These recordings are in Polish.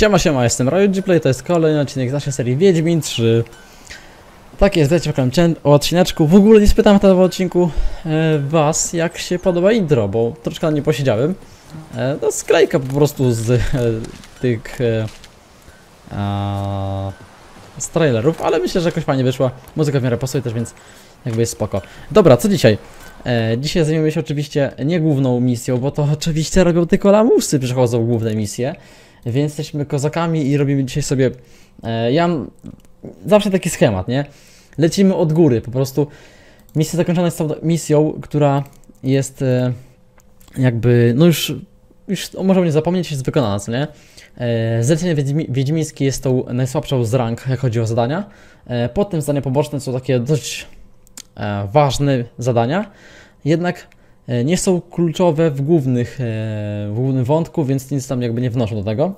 Siema, siema, jestem Roy Gplay, to jest kolejny odcinek z naszej serii Wiedźmin 3. Tak jest, wiecie, o odcineczku. W ogóle nie spytam na tym odcinku e, was, jak się podoba intro, bo troszkę na nie posiedziałem. E, no, sklejka po prostu z e, tych e, a, z trailerów, ale myślę, że jakoś fajnie wyszła. Muzyka w miarę pasuje też, więc jakby jest spoko. Dobra, co dzisiaj? E, dzisiaj zajmiemy się oczywiście nie główną misją, bo to oczywiście robią tylko lamusy, przychodzą główne misje. Więc jesteśmy kozakami i robimy dzisiaj sobie. E, ja mam zawsze taki schemat, nie? Lecimy od góry, po prostu. Misja zakończona jest misją, która jest e, jakby, no już, już możemy nie zapomnieć, jest wykonana, co nie? E, zlecenie wiedźmi, wiedźmińskie jest tą najsłabszą z rank, jak chodzi o zadania. E, potem zadania poboczne są takie dość e, ważne zadania, jednak nie są kluczowe w, głównych, e, w głównym wątku, więc nic tam jakby nie wnoszą do tego.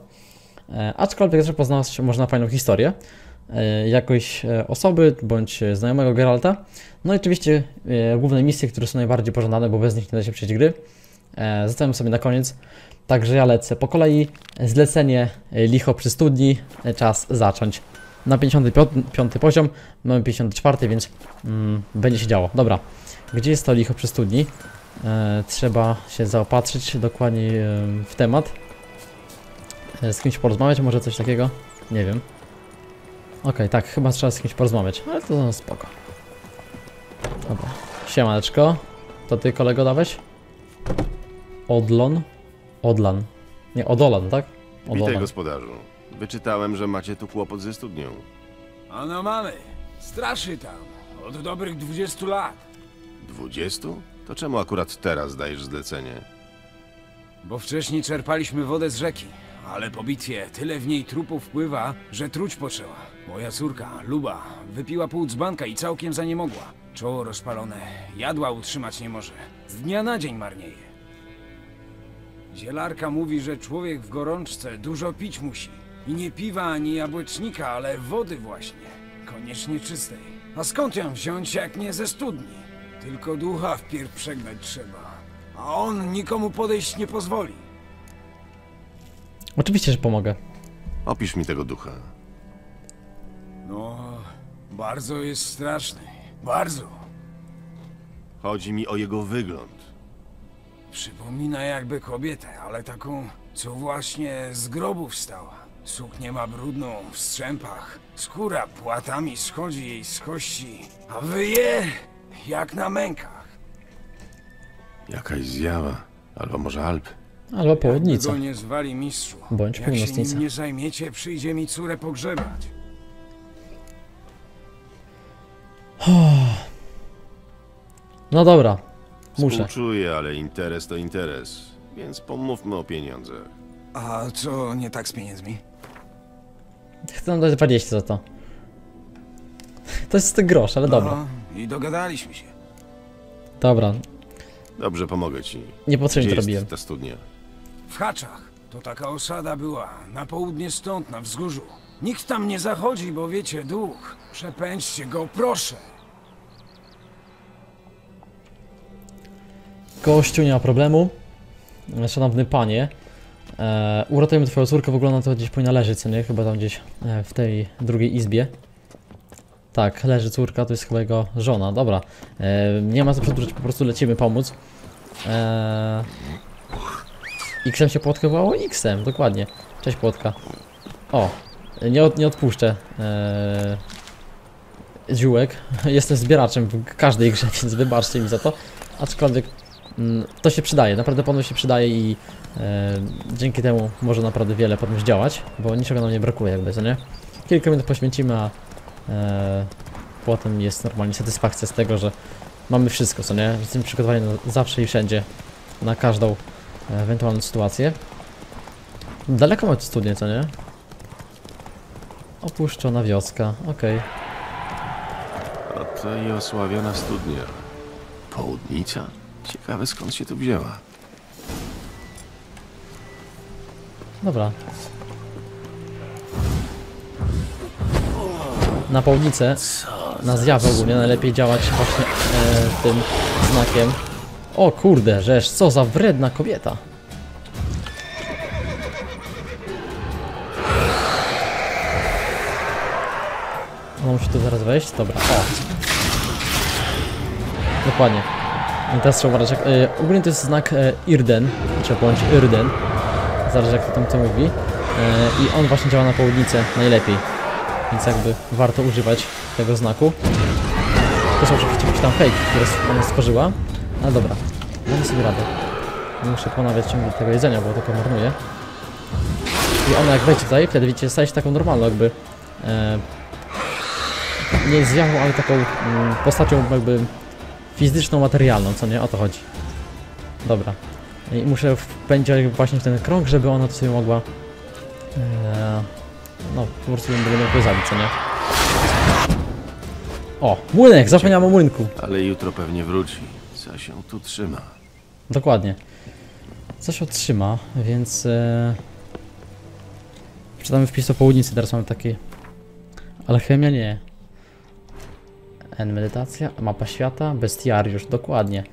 E, aczkolwiek też poznać można fajną historię jakoś osoby bądź znajomego Geralta. No i oczywiście główne misje, które są najbardziej pożądane, bo bez nich nie da się przejść gry. Zostawiam sobie na koniec. Także ja lecę po kolei. Zlecenie licho przy studni. Czas zacząć. Na 55 poziom, mamy 54, więc mm, będzie się działo. Dobra, gdzie jest to licho przy studni? E, trzeba się zaopatrzyć dokładnie e, w temat. E, z kimś porozmawiać, może coś takiego? Nie wiem. Okej, okay, tak, chyba trzeba z kimś porozmawiać, ale to no, spoko. Dobra, siemaneczko. To ty kolego dałeś? Odlon? Odlan. Nie, Odolan, tak? Odolan. Witaj gospodarzu. Wyczytałem, że macie tu kłopot ze studnią. Ano mamy. Straszy tam. Od dobrych 20 lat. Dwudziestu? To czemu akurat teraz dajesz zlecenie? Bo wcześniej czerpaliśmy wodę z rzeki. Ale po bitwie tyle w niej trupów wpływa, że truć poczęła. Moja córka, Luba, wypiła pół dzbanka i całkiem za nie mogła. Czoło rozpalone, jadła utrzymać nie może. Z dnia na dzień marnieje. Zielarka mówi, że człowiek w gorączce dużo pić musi. I nie piwa ani jabłecznika, ale wody właśnie. Koniecznie czystej. A skąd ją wziąć, jak nie ze studni? Tylko ducha wpierw przegnać trzeba. A on nikomu podejść nie pozwoli. Oczywiście, że pomogę. Opisz mi tego ducha. No, bardzo jest straszny. Bardzo. Chodzi mi o jego wygląd. Przypomina jakby kobietę, ale taką, co właśnie z grobu wstała. Suknię ma brudną, w strzępach. Skóra płatami schodzi jej z kości, a wyje jak na mękach. Jakaś zjawa. Albo może Alp. Albo południca. Go nie zwali mistrzu. Bądź Jak się północnica. nim nie zajmiecie, przyjdzie mi córę pogrzebać. No dobra, muszę. Współczuję, ale interes to interes. Więc pomówmy o pieniądzach. A co nie tak z pieniędzmi? Chcę nam dać 20 za to. To jest grosz, ale dobra. No, I dogadaliśmy się. Dobra, Dobrze, pomogę ci. niepotrzebnie to robiłem. ta studnia? W Haczach. To taka osada była. Na południe stąd, na wzgórzu. Nikt tam nie zachodzi, bo wiecie, duch. Przepędźcie go, proszę. Gościu, nie ma problemu. Szanowny panie. E, uratujmy twoją córkę, w ogóle na to gdzieś powinna leżeć, co nie? Chyba tam gdzieś e, w tej drugiej izbie. Tak, leży córka, to jest chyba jego żona, dobra. E, nie ma co przedłużać, po prostu lecimy pomóc. E, X-em się płotkę wołało? X-em, dokładnie. Cześć płotka. O, nie, od, nie odpuszczę. E, ziółek. Jestem zbieraczem w każdej grze, więc wybaczcie mi za to. Aczkolwiek mm, to się przydaje, naprawdę panu się przydaje i e, dzięki temu może naprawdę wiele potem zdziałać, bo niczego nam nie brakuje jakby, co nie? Kilka minut poświęcimy, a e, potem jest normalnie satysfakcja z tego, że mamy wszystko, co nie? Jesteśmy przygotowani zawsze i wszędzie, na każdą e, ewentualną sytuację. Daleko macie studnię, co nie? Opuszczona wioska, okej. Oto i osławiona studnia. Południca? Ciekawe skąd się tu wzięła. Dobra. na południcę, na zjawę ogólnie najlepiej działać właśnie e, tym znakiem. O kurde, żeż, co za wredna kobieta. No muszę tu zaraz wejść? Dobra, o. Dokładnie. I teraz trzeba uważać, jak, e, ogólnie to jest znak e, Irden, trzeba połączyć Irden. Zależy jak to tam co mówi. E, I on właśnie działa na południcę najlepiej. Więc jakby warto używać tego znaku. To są oczywiście jakieś tam fake, które ona stworzyła. Ale dobra, damy sobie radę. Nie muszę ponawiać ciągle tego jedzenia, bo tylko marnuję. I ona jak wejdzie tutaj, wtedy widzicie, staje się taką normalną jakby e, nie zjawą, ale taką mm, postacią jakby fizyczną, materialną, co nie? O to chodzi. Dobra. I muszę wpędzić właśnie w ten krąg, żeby ona sobie mogła e, no, po prostu będę go zabić, co nie? O, młynek! Zapomniałem o młynku. Ale jutro pewnie wróci. Co się tu trzyma? Dokładnie. Coś otrzyma, więc... E... Czytamy wpis o południcy, teraz mamy taki... Alchemia nie. N medytacja, mapa świata, bestiariusz, dokładnie.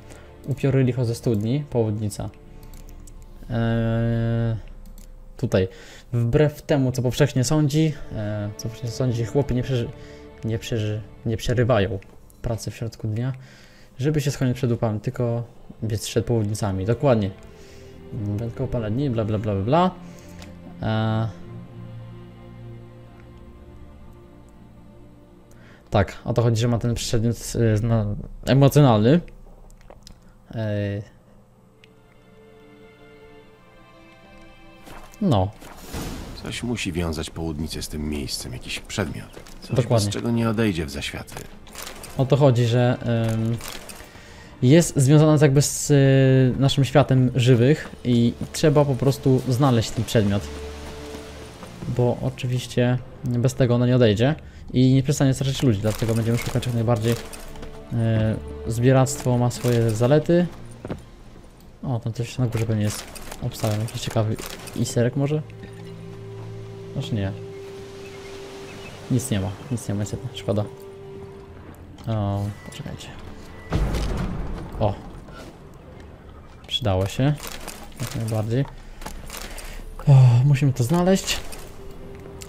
Upiory licho ze studni, południca. Eee, tutaj. Wbrew temu, co powszechnie sądzi, e, co powszechnie sądzi, chłopy nie, przeży, nie, przeży, nie przerywają pracy w środku dnia, żeby się schronić przed upami, tylko biec przed południcami. Dokładnie. Wyjątkowo parę dni, bla bla bla bla bla. Eee, Tak, o to chodzi, że ma ten przedmiot y, no, emocjonalny. Ej. No, Coś musi wiązać południcę z tym miejscem, jakiś przedmiot. Coś, Dokładnie. bez czego nie odejdzie w zaświaty. o to chodzi, że ym, jest związana z jakby z y, naszym światem żywych i trzeba po prostu znaleźć ten przedmiot. Bo oczywiście bez tego ona nie odejdzie i nie przestanie straszyć ludzi, dlatego będziemy szukać jak najbardziej. Y, zbieractwo ma swoje zalety. O, tam coś na górze pewnie jest. Obstawiam, jakiś ciekawy iserek może? Znaczy nie. Nic nie ma, nic nie ma niestety, szkoda. O, poczekajcie. O. Przydało się. Jak najbardziej. O, musimy to znaleźć.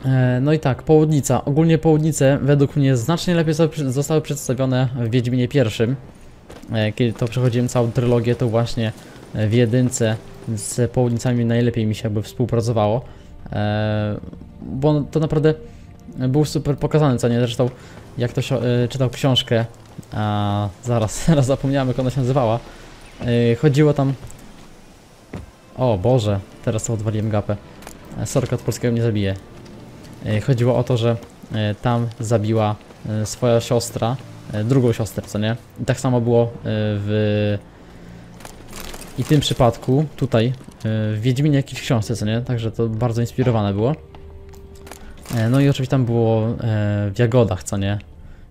E, no i tak, południca. Ogólnie południce według mnie znacznie lepiej zo- zostały przedstawione w Wiedźminie pierwszym. E, kiedy to przechodziłem całą trylogię, to właśnie w jedynce z południcami najlepiej mi się jakby współpracowało. E, bo to naprawdę był super pokazany, co nie? Zresztą jak ktoś e, czytał książkę, a zaraz, zaraz zapomniałem jak ona się nazywała. E, chodziło tam... O Boże, teraz to odwaliłem gapę. Sorka od polskiego mnie zabije. Chodziło o to, że tam zabiła swoja siostra, drugą siostrę, co nie? I tak samo było w... I w tym przypadku, tutaj, e, w Wiedźminie jakiejś książce, co nie? Także to bardzo inspirowane było. E, No i oczywiście tam było e, w Jagodach, co nie?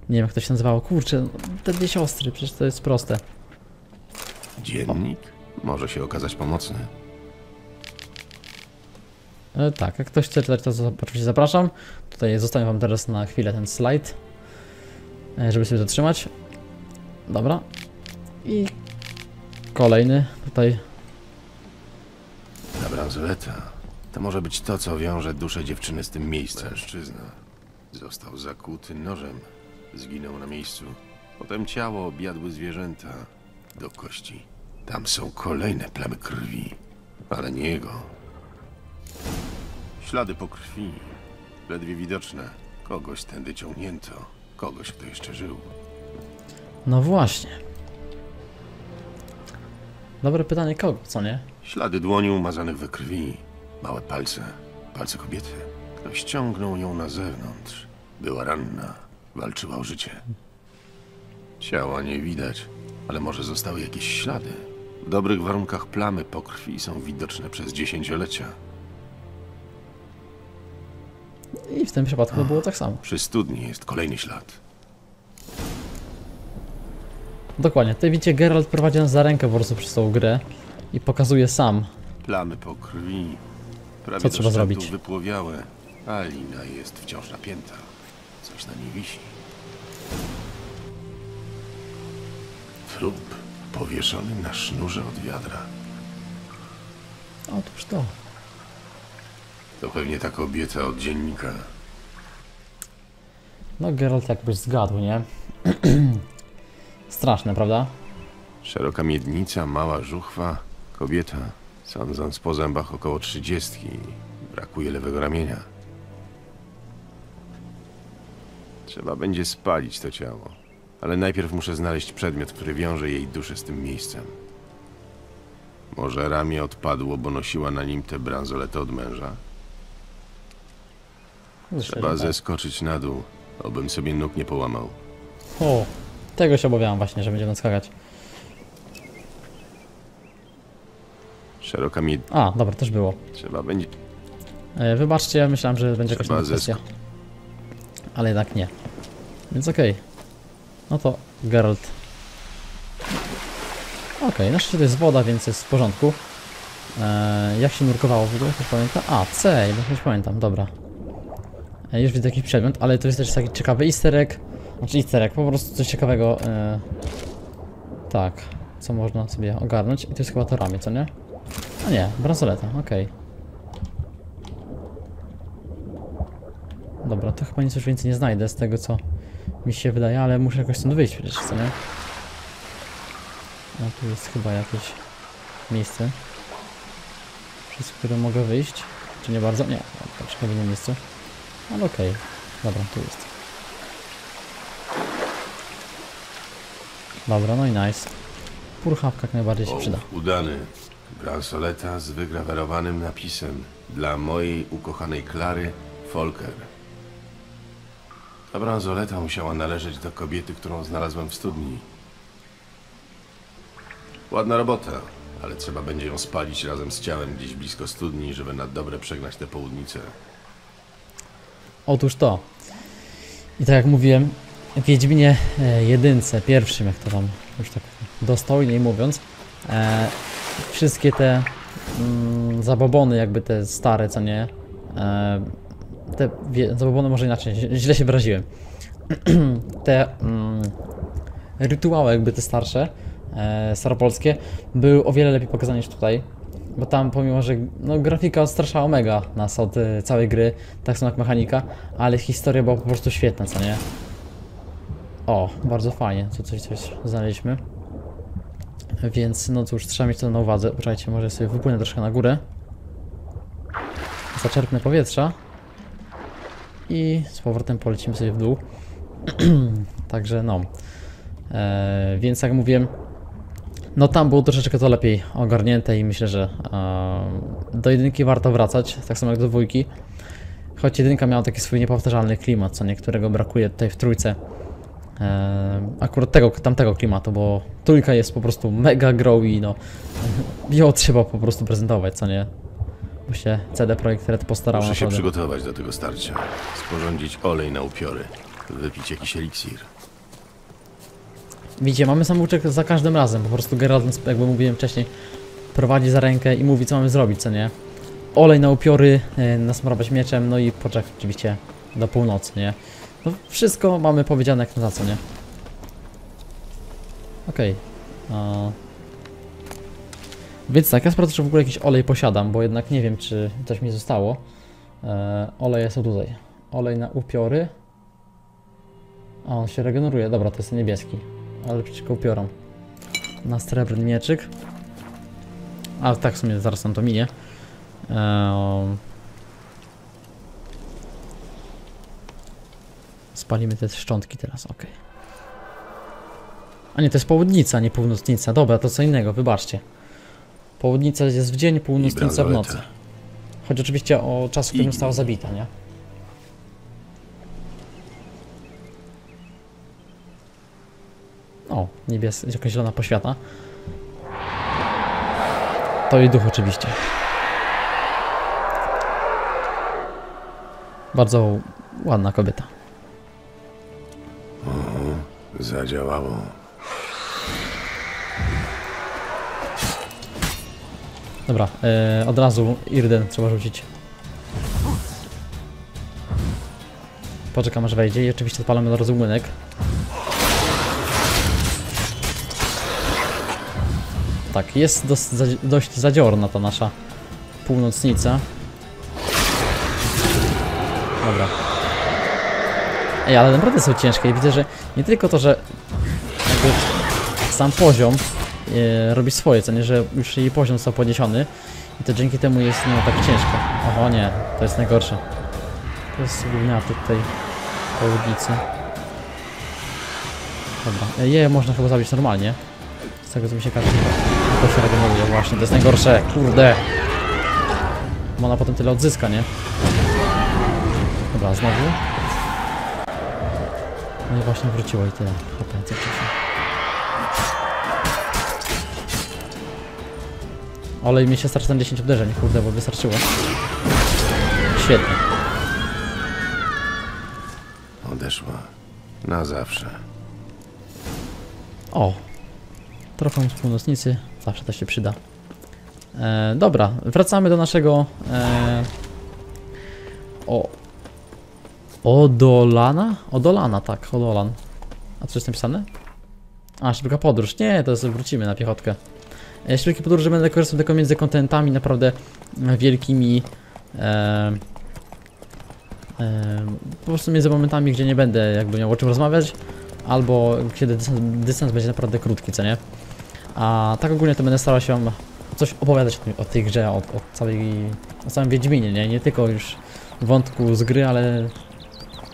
Nie wiem jak to się nazywało. Kurczę, no, te dwie siostry, przecież to jest proste. Dziennik może się okazać pomocny. E, tak, jak ktoś chce czytać, to oczywiście zapraszam. Tutaj zostawiam wam teraz na chwilę ten slajd, żeby sobie zatrzymać. Dobra. I kolejny tutaj. Ta bransoleta to może być to, co wiąże duszę dziewczyny z tym miejscem. Mężczyzna został zakuty nożem. Zginął na miejscu. Potem ciało objadły zwierzęta do kości. Tam są kolejne plamy krwi, ale nie jego. Ślady po krwi, ledwie widoczne. Kogoś tędy ciągnięto, kogoś, kto jeszcze żył. No właśnie. Dobre pytanie kogo, co nie? Ślady dłoni umazanych we krwi, małe palce, palce kobiety. Ktoś ciągnął ją na zewnątrz. Była ranna, walczyła o życie. Ciała nie widać, ale może zostały jakieś ślady. W dobrych warunkach plamy po krwi są widoczne przez dziesięciolecia. I w tym przypadku było tak samo. Przy studni jest kolejny ślad. Dokładnie. Tutaj widzicie, Geralt prowadzi nas za rękę po prostu przez tą grę i pokazuje sam. Plamy po krwi. Prawie Co trzeba zrobić? wypłowiałe, a lina jest wciąż napięta. Coś na niej wisi. Trup powieszony na sznurze od wiadra. Otóż to. To pewnie ta kobieta od dziennika. No Geralt jakbyś zgadł, nie? Straszne, prawda? Szeroka miednica, mała żuchwa, kobieta. Sądząc po zębach około trzydziestki. Brakuje lewego ramienia. Trzeba będzie spalić to ciało. Ale najpierw muszę znaleźć przedmiot, który wiąże jej duszę z tym miejscem. Może ramię odpadło, bo nosiła na nim tę bransoletę od męża? Trzeba tak. zeskoczyć na dół, obym sobie nóg nie połamał. O, tego się obawiałem właśnie, że będziemy skakać. Szeroka miednica. A, dobra, też było. Trzeba będzie... E, wybaczcie, myślałem, że będzie jakaś Trzeba inna kwestia. Ale jednak nie. Więc okej. No to Geralt. Okej, na szczęście to jest woda, więc jest w porządku. E, jak się nurkowało w ogóle, ktoś pamięta? A, C, już pamiętam, dobra. E, już widzę jakiś przedmiot, ale to jest też taki ciekawy easter egg. Znaczy easter egg, po prostu coś ciekawego. E, tak, co można sobie ogarnąć. I to jest chyba to ramię, co nie? A nie, bransoleta, okej. Dobra, to chyba nic już więcej nie znajdę z tego co mi się wydaje, ale muszę jakoś stąd wyjść przecież, co nie? No tu jest chyba jakieś miejsce przez które mogę wyjść. Czy nie bardzo? Nie, w innym miejscu. Ale okej. Dobra, tu jest. Dobra, no i nice. Purchawka jak najbardziej się przyda. Udany. Bransoleta z wygrawerowanym napisem dla mojej ukochanej Klary Folker. Ta bransoleta musiała należeć do kobiety, którą znalazłem w studni. Ładna robota, ale trzeba będzie ją spalić razem z ciałem gdzieś blisko studni, żeby na dobre przegnać tę południcę. Otóż to. I tak jak mówiłem, Wiedźminie e, jedynce, pierwszym, jak to tam już tak dostojniej mówiąc, e, wszystkie te mm, zabobony, jakby te stare, co nie, e, te zabobony może inaczej, źle się wyraziłem. te mm, rytuały, jakby te starsze, staropolskie, były o wiele lepiej pokazane niż tutaj. Bo tam pomimo, że no, grafika odstraszała mega nas od e, całej gry, tak samo jak mechanika, ale historia była po prostu świetna, co nie? O, bardzo fajnie, tu coś, coś znaleźliśmy. Więc no cóż, trzeba mieć to na uwadze. Poczekajcie, może sobie wypłynę troszkę na górę. Zaczerpnę powietrza. I z powrotem polecimy sobie w dół. Także no. E, więc jak mówiłem, no tam było troszeczkę to lepiej ogarnięte i myślę, że e, do jedynki warto wracać, tak samo jak do dwójki. Choć jedynka miała taki swój niepowtarzalny klimat, co niektórego brakuje tutaj w trójce. E, akurat tego, tamtego klimatu, bo trójka jest po prostu mega grow i no ją trzeba po prostu prezentować, co nie? Bo się CD Projekt Red postarała Muszę się naprawdę. przygotować do tego starcia. Sporządzić olej na upiory. Wypić jakiś eliksir. Widzicie, mamy samouczek za każdym razem, po prostu Geralt, jakby mówiłem wcześniej, prowadzi za rękę i mówi co mamy zrobić, co nie? Olej na upiory, e, nasmarować mieczem, no i poczekać oczywiście do północy, nie? No wszystko mamy powiedziane jak na co, nie? Okej. a- Więc tak, ja sprawdzę, czy w ogóle jakiś olej posiadam, bo jednak nie wiem, czy coś mi zostało. E, oleje są tutaj. Olej na upiory. A, on się regeneruje. Dobra, to jest niebieski. Ale przeciwko upiorom. Na srebrny mieczyk. A tak, w sumie zaraz nam to minie. Ehm. Spalimy te szczątki teraz, ok. A nie, to jest południca, nie północnica. Dobra, to co innego, wybaczcie. Południca jest w dzień, północnica w nocy. Chodzi oczywiście o czas, w którym została zabita, nie? O, niebies, jakaś zielona poświata. To jej duch oczywiście. Bardzo ładna kobieta. Zadziałało. Dobra, e, od razu Irden trzeba rzucić. Poczekam aż wejdzie i oczywiście odpalamy od razu młynek. Tak, jest zadzi- dość zadziorna ta nasza północnica. Dobra. Ej, ale naprawdę są ciężkie i widzę, że nie tylko to, że jakby sam poziom e, robi swoje, co nie, że już jej poziom został podniesiony i to dzięki temu jest nie tak ciężko. Oho nie, to jest najgorsze. To jest gówniaty tutaj po ulicy. Dobra, e, je można chyba zabić normalnie. Z tego co mi się każe, to się regeneruje właśnie, to jest najgorsze, kurde. Bo ona potem tyle odzyska, nie? Dobra, znowu. No i właśnie wróciło i tyle. HP, co wcześniej. Ale mi się starczy ten 10 uderzeń, kurde, bo wystarczyło. Świetnie. Odeszła. Na zawsze. O! Trofeum z północnicy, zawsze to się przyda. E, dobra, wracamy do naszego... E, o... Odolana? Odolana, tak, Odolan. A co jest napisane? A, szybka podróż. Nie, to wrócimy na piechotkę. E, szybkie podróże będę korzystał tylko między kontentami naprawdę wielkimi. E, e, po prostu między momentami, gdzie nie będę jakby miał o czym rozmawiać, albo kiedy dystans, dystans będzie naprawdę krótki, co nie? A tak ogólnie to będę starał się coś opowiadać o, o tej grze, o, o całej, o całym Wiedźminie, nie? Nie tylko już wątku z gry, ale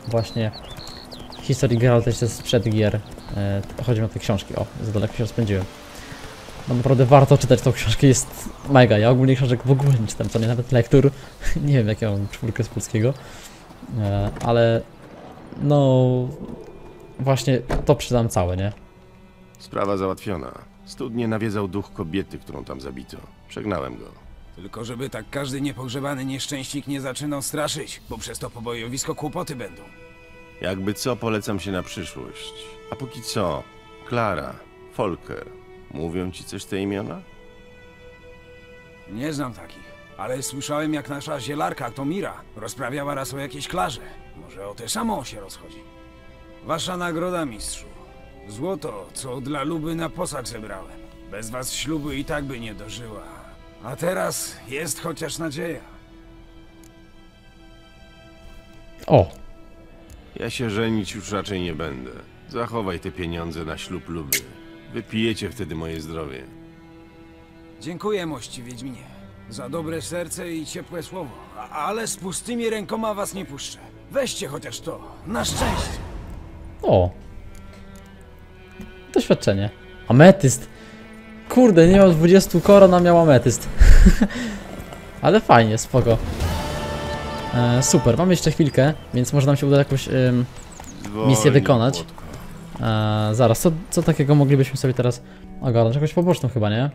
właśnie historii Geralta jeszcze sprzed gier. E, chodzi mi o te książki, o, za daleko się rozpędziłem. No naprawdę warto czytać tą książkę, jest mega. Ja ogólnie książek w ogóle nie czytam, co nie nawet lektur. nie wiem jak ja mam czwórkę z polskiego. E, ale no właśnie to czytam całe, nie? Sprawa załatwiona. Studnie nawiedzał duch kobiety, którą tam zabito. Przegnałem go. Tylko żeby tak każdy niepogrzebany nieszczęśnik nie zaczynał straszyć, bo przez to pobojowisko kłopoty będą. Jakby co, polecam się na przyszłość. A póki co, Klara, Folker. Mówią ci coś te imiona? Nie znam takich, ale słyszałem jak nasza zielarka Tomira rozprawiała raz o jakiejś klarze. Może o tę samą się rozchodzi. Wasza nagroda, mistrzu. Złoto, co dla Luby na posag zebrałem. Bez was ślubu i tak by nie dożyła. A teraz jest chociaż nadzieja. O, Ja się żenić już raczej nie będę. Zachowaj te pieniądze na ślub luby. Wypijecie wtedy moje zdrowie. Dziękuję, mości Wiedźminie. Za dobre serce i ciepłe słowo. A, ale z pustymi rękoma was nie puszczę. Weźcie chociaż to. Na szczęście. o. Doświadczenie. Ametyst. Kurde, nie miał 20 koron, a miał ametyst. Ale fajnie, spoko. E, super, mamy jeszcze chwilkę, więc może nam się uda jakąś... ym, Misję wykonać. E, zaraz, co, co takiego moglibyśmy sobie teraz ogarnąć? Jakąś poboczną chyba, nie?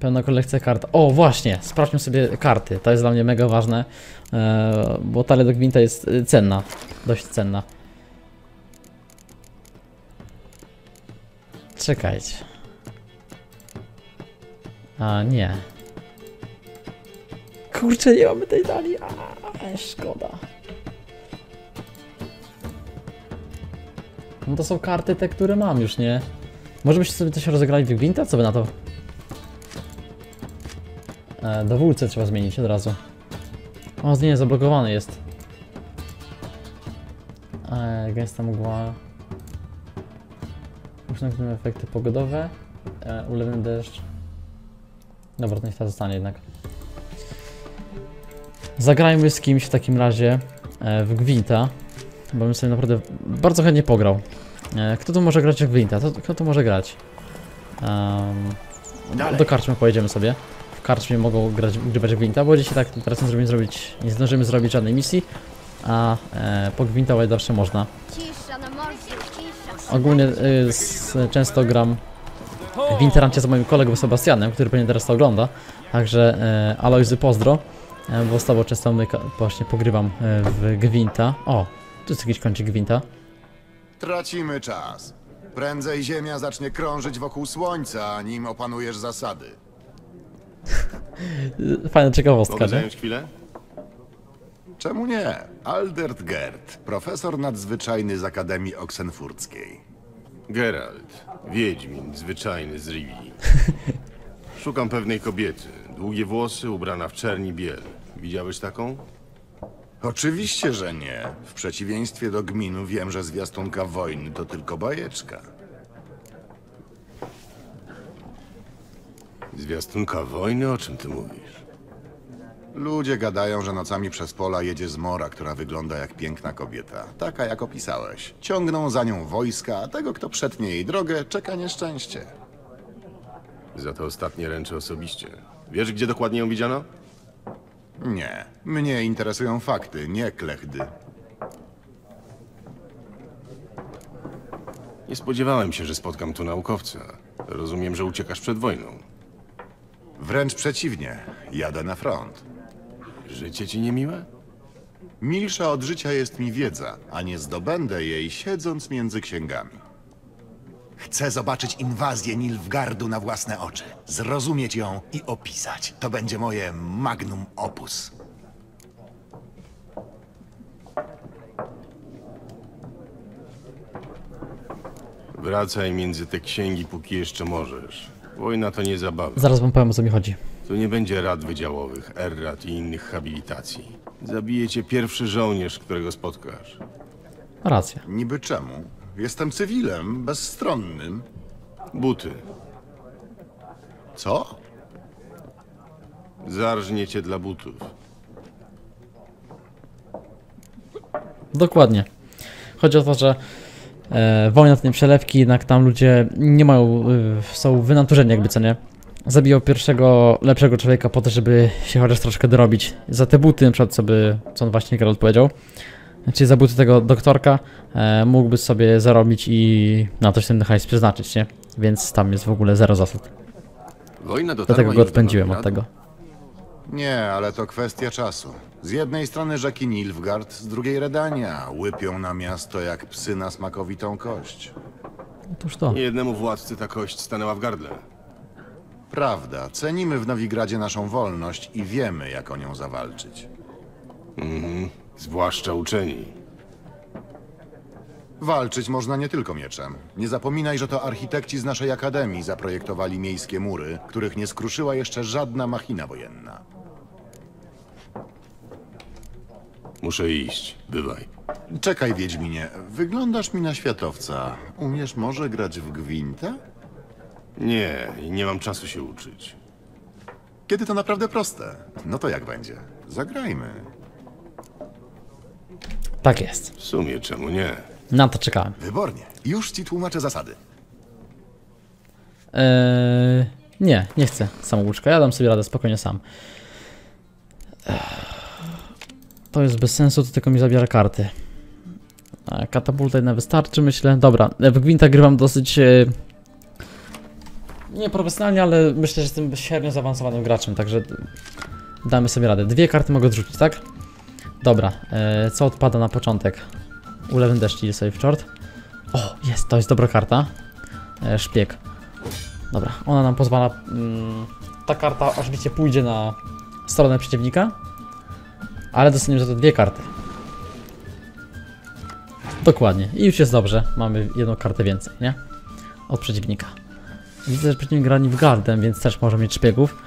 Pełna kolekcja kart. O, właśnie, sprawdźmy sobie karty. To jest dla mnie mega ważne, e, bo talia do Gwinta jest y, cenna. Dość cenna. Czekajcie. A, nie. Kurczę, nie mamy tej talii. A, szkoda. No to są karty te, które mam już, nie? Może byście sobie coś rozegrali w Gwinta? Co by na to? E, dowódcę trzeba zmienić od razu. O, nie, zablokowany jest. E, gęsta mgła. Uszczęśliwe efekty pogodowe. E, ulewny deszcz. Dobra, to niech ta zostanie jednak. Zagrajmy z kimś w takim razie e, w Gwinta. Bo bym sobie naprawdę bardzo chętnie pograł. E, Kto tu może grać w Gwinta? Kto, tu może grać? Um, do karczmy pojedziemy sobie. W karczmie mogą grać, grywać w Gwinta, bo dzisiaj tak teraz nie zdążymy zrobić, nie zdążymy zrobić żadnej misji, a e, po Gwinta zawsze można. Cisza. Ogólnie y, s, często gram w Interancie z moim kolegą Sebastianem, który pewnie teraz to ogląda. Także e, Alojzy pozdro, e, bo z tobą często my, właśnie pogrywam e, w Gwinta. O, tu jest jakiś kącik Gwinta. Tracimy czas. Prędzej Ziemia zacznie krążyć wokół Słońca, nim opanujesz zasady. Fajna ciekawostka, Mogę nie? chwilę? Czemu nie? Aldert Gerd, profesor nadzwyczajny z Akademii Oksenfurckiej. Geralt, wiedźmin, zwyczajny z Rivii. Szukam pewnej kobiety. Długie włosy, ubrana w czerni biel. Widziałeś taką? Oczywiście, że nie. W przeciwieństwie do gminu wiem, że zwiastunka wojny to tylko bajeczka. Zwiastunka wojny? O czym ty mówisz? Ludzie gadają, że nocami przez pola jedzie zmora, która wygląda jak piękna kobieta. Taka, jak opisałeś. Ciągną za nią wojska, a tego, kto przetnie jej drogę, czeka nieszczęście. Za to ostatnie ręczę osobiście. Wiesz, gdzie dokładnie ją widziano? Nie. Mnie interesują fakty, nie klechdy. Nie spodziewałem się, że spotkam tu naukowca. Rozumiem, że uciekasz przed wojną. Wręcz przeciwnie. Jadę na front. Życie ci niemiłe? Milsza od życia jest mi wiedza, a nie zdobędę jej siedząc między księgami. Chcę zobaczyć inwazję Nilfgardu na własne oczy, zrozumieć ją i opisać. To będzie moje magnum opus. Wracaj między te księgi, póki jeszcze możesz. Wojna to nie zabawa. Zaraz wam powiem o co mi chodzi. Tu nie będzie rad wydziałowych, errat i innych habilitacji. Zabije cię pierwszy żołnierz, którego spotkasz. Racja. Niby czemu? Jestem cywilem, bezstronnym. Buty. Co? Zarżnie cię dla butów. Dokładnie. Chodzi o to, że e, wojna to nie przelewki, jednak tam ludzie nie mają, y, są wynaturzeni jakby, co nie? Zabijał pierwszego, lepszego człowieka po to, żeby się chociaż troszkę dorobić. Za te buty, na przykład, co, by, co on właśnie Geralt powiedział, czyli za buty tego doktorka, e, mógłby sobie zarobić i na coś ten hajs przeznaczyć, nie? Więc tam jest w ogóle zero zasad. Wojna dotarła Dlatego go już do odpędziłem od Nowigradu? tego. Nie, ale to kwestia czasu. Z jednej strony rzeki Nilfgaard, z drugiej Redania. Łypią na miasto jak psy na smakowitą kość. Otóż to. Jednemu władcy ta kość stanęła w gardle. Prawda, cenimy w Nowigradzie naszą wolność i wiemy, jak o nią zawalczyć. Zwłaszcza uczeni. Walczyć można nie tylko mieczem. Nie zapominaj, że to architekci z naszej akademii zaprojektowali miejskie mury, których nie skruszyła jeszcze żadna machina wojenna. Muszę iść. Bywaj. Czekaj, Wiedźminie, wyglądasz mi na światowca. Umiesz może grać w gwintę? Nie, i nie mam czasu się uczyć. Kiedy to naprawdę proste. No to jak będzie? Zagrajmy. Tak jest. W sumie czemu nie? Na to czekałem. Wybornie. Już ci tłumaczę zasady. Eee, nie, nie chcę samouczka. Ja dam sobie radę spokojnie sam. Ech, To jest bez sensu, to tylko mi zabiera karty. A Katapulta jedna wystarczy, myślę. Dobra, w Gwinta grywam dosyć... E, nieprofesjonalnie, ale myślę, że jestem średnio zaawansowanym graczem, także damy sobie radę. Dwie karty mogę odrzucić, tak? Dobra, e, co odpada na początek? Ulewny deszcz idzie sobie w czort. O, jest, to jest dobra karta. E, szpieg. Dobra, ona nam pozwala. Mm, ta karta oczywiście pójdzie na stronę przeciwnika, ale dostaniemy za to dwie karty. Dokładnie, i już jest dobrze. Mamy jedną kartę więcej, nie? Od przeciwnika. Widzę, że przeciwnik gra Nilfgaardem, więc też może mieć szpiegów.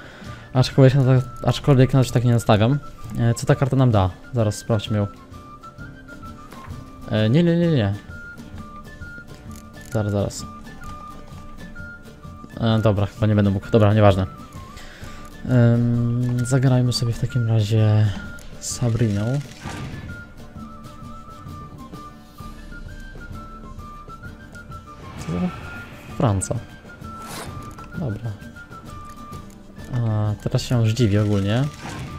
Aczkolwiek na, aczkolwiek na to tak nie nastawiam. E, co ta karta nam da? Zaraz sprawdźmy ją. E, nie, nie, nie, nie. Zaraz, zaraz. E, dobra, chyba nie będę mógł. Dobra, nieważne. Ym, zagrajmy sobie w takim razie Sabriną. Co Franca. Dobra. A, teraz się zdziwię ogólnie,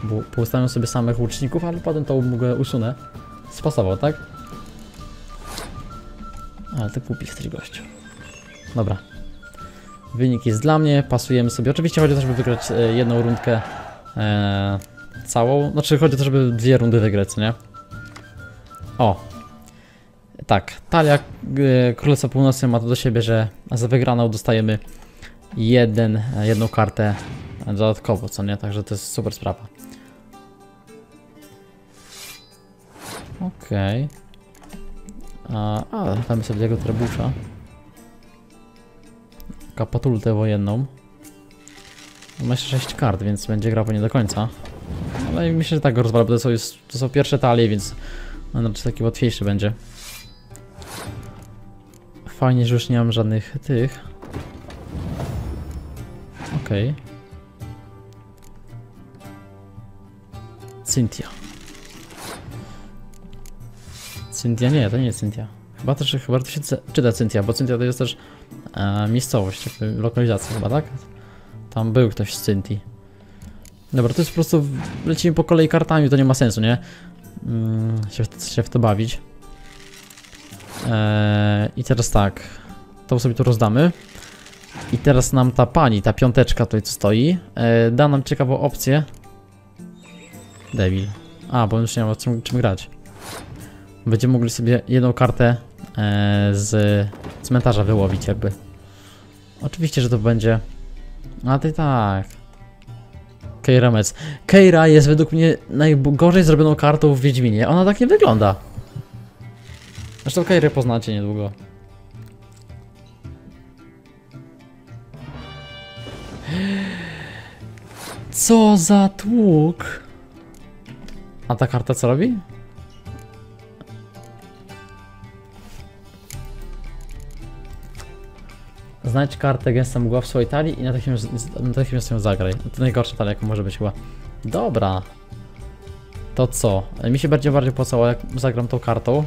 bo poustawiam sobie samych łuczników, ale potem to mogę usunę. Spasował, tak? Ale ty głupi jesteś gościu. Dobra. Wynik jest dla mnie, pasujemy sobie. Oczywiście chodzi o to, żeby wygrać e, jedną rundkę e, całą. Znaczy chodzi o to, żeby dwie rundy wygrać, nie? O. Tak, talia e, Królestwa ma to do siebie, że za wygraną dostajemy jeden, e, jedną kartę dodatkowo, co nie? Także to jest super sprawa. Okej. A, a, damy sobie tego trebusza. Kapatultę wojenną. Ma jeszcze 6 kart, więc będzie grał nie do końca. No i myślę, że tak go rozwalę, bo to są, to są pierwsze talie, więc no, znaczy taki łatwiejszy będzie. Fajnie, że już nie mam żadnych tych. Okej. Cynthia. Cynthia? Nie, to nie jest Cynthia. Chyba też, chyba to się czyta Cynthia, bo Cynthia to jest też e, miejscowość, jakby lokalizacja chyba, tak? Tam był ktoś z Cynthii. Dobra, to jest po prostu, lecimy po kolei kartami, to nie ma sensu, nie? Mm, się, się w to bawić. Eee, I teraz tak, to sobie tu rozdamy. I teraz nam ta pani, ta piąteczka tutaj co stoi, e, da nam ciekawą opcję. Debil. A, bo już nie ma czym, czym grać. Będziemy mogli sobie jedną kartę e, z cmentarza wyłowić jakby. Oczywiście, że to będzie... A ty tak. Keira Metz. Keira jest według mnie najgorzej zrobioną kartą w Wiedźminie. Ona tak nie wygląda. Zresztą Keirę poznacie niedługo. Co za tłuk? A ta karta co robi? Znajdź kartę gęsta mgła w swojej talii i natychmiast, ją zagraj. To najgorsza talia, jaka może być chyba. Dobra. To co? Mi się bardziej bardziej opłacało, jak zagram tą kartą.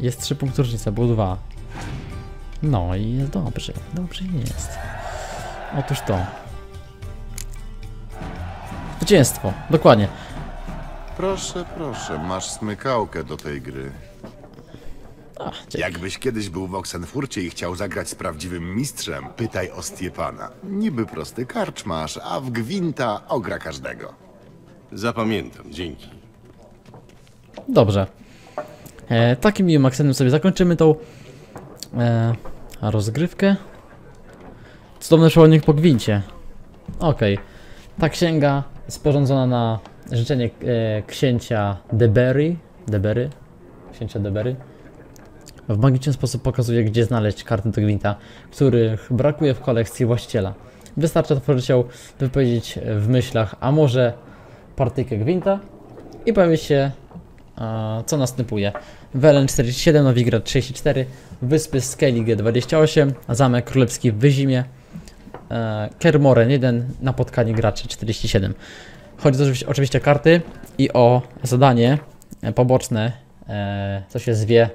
Jest 3 punkty różnica, było 2. No i jest dobrze, dobrze jest. Otóż to. Zwycięstwo, dokładnie. Proszę, proszę, masz smykałkę do tej gry. A, dzięki. Jakbyś kiedyś był w Oxenfurcie i chciał zagrać z prawdziwym mistrzem, pytaj o Stiepana. Niby prosty karczmasz, a w gwinta ogra każdego. Zapamiętam, dzięki. Dobrze. E, takim miłym akcentem sobie zakończymy tą e, rozgrywkę. Cudowny przewodnik po gwincie. Okej. Ta księga sporządzona na życzenie e, księcia Debery. Debery? Księcia Debery. W magiczny sposób pokazuje, gdzie znaleźć karty do gwinta, których brakuje w kolekcji właściciela. Wystarczy otworzyć ją, wypowiedzieć w myślach, a może partyjkę gwinta i pojawi się a, co następuje? Welen 47, Nowigrad 34, Wyspy Skellige 28, Zamek Królewski w Wyzimie, e, Kermoren 1, Napotkanie graczy 47. Chodzi oczywiście, o karty i o zadanie e, poboczne, e, co się zwie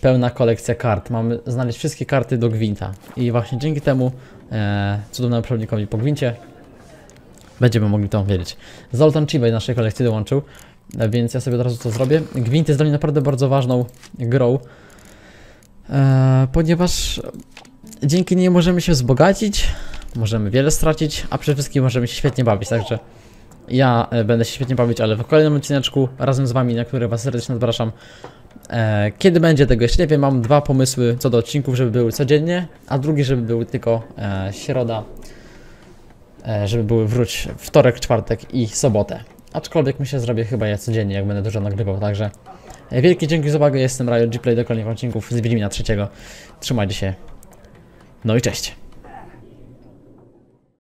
pełna kolekcja kart. Mamy znaleźć wszystkie karty do Gwinta i właśnie dzięki temu e, cudownemu przewodnikowi po Gwincie będziemy mogli to wiedzieć. Zoltan Chibay naszej kolekcji dołączył. E, Więc ja sobie od razu to zrobię. Gwint jest dla mnie naprawdę bardzo ważną grą, e, ponieważ dzięki niej możemy się wzbogacić, możemy wiele stracić, a przede wszystkim możemy się świetnie bawić, także ja e, będę się świetnie bawić, ale w kolejnym odcineczku razem z Wami, na który Was serdecznie zapraszam. E, kiedy będzie tego jeszcze nie wiem, mam dwa pomysły co do odcinków, żeby były codziennie, a drugi, żeby były tylko e, środa, żeby były wróć wtorek, czwartek i sobotę. Aczkolwiek myślę, że zrobię chyba je codziennie, jak będę dużo nagrywał, także wielkie dzięki za uwagę, jestem Riot G-Play do kolejnych odcinków z Wiedźmina trzeciego. Trzymajcie się, no i cześć.